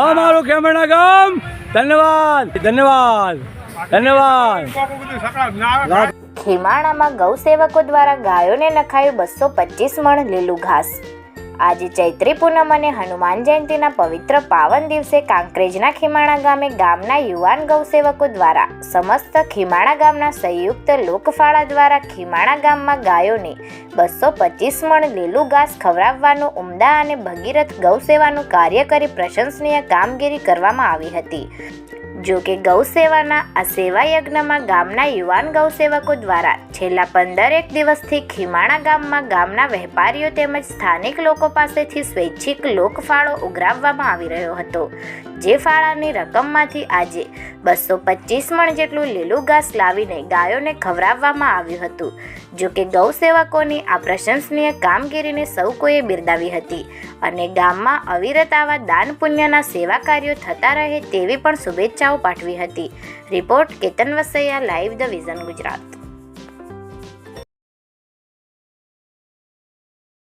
અમારું ખેમણા ગામ, ધન્યવાદ ધન્યવાદ ધન્યવાદ. ખીમાણામાં ગૌસેવકો દ્વારા ગાયોને નખાયું બસો પચીસ મણ લીલું ઘાસ. આજે ચૈત્રી પૂનમ અને હનુમાન જયંતિના પવિત્ર પાવન દિવસે કાંકરેજના ખીમાણા ગામે ગામના યુવાન ગૌસેવકો દ્વારા સમસ્ત ખીમાણા ગામના સંયુક્ત લોકફાળા દ્વારા ખીમાણા ગામમાં ગાયોને બસો પચીસ મણ લીલું ઘાસ ખવડાવવાનું ઉમદા અને ભગીરથ ગૌસેવાનું કાર્ય કરી પ્રશંસનીય કામગીરી કરવામાં આવી હતી. જો કે ગૌ સેવાના આ સેવા યજ્ઞમાં ગામના યુવાન ગૌસેવકો દ્વારા છેલ્લા પંદરેક દિવસથી ખીમાણા ગામમાં ગામના વેપારીઓ તેમજ સ્થાનિક લોકો પાસેથી સ્વૈચ્છિક લોકફાળો ઉઘરાવવામાં આવી રહ્યો હતો. જે ફાળાની રકમમાંથી આજે બસો પચીસ મણ જેટલું લીલું ઘાસ લાવીને ગાયોને ખવડાવવામાં આવ્યું હતું. જો કે ગૌસેવકોની આ પ્રશંસનીય કામગીરીને સૌ કોઈએ બિરદાવી હતી અને ગામમાં અવિરત આવા દાન પુણ્યના સેવા કાર્યો થતા રહે તેવી પણ શુભેચ્છાઓ પાઠવી હતી. Report Ketan Vasaiya live the vision Gujarat.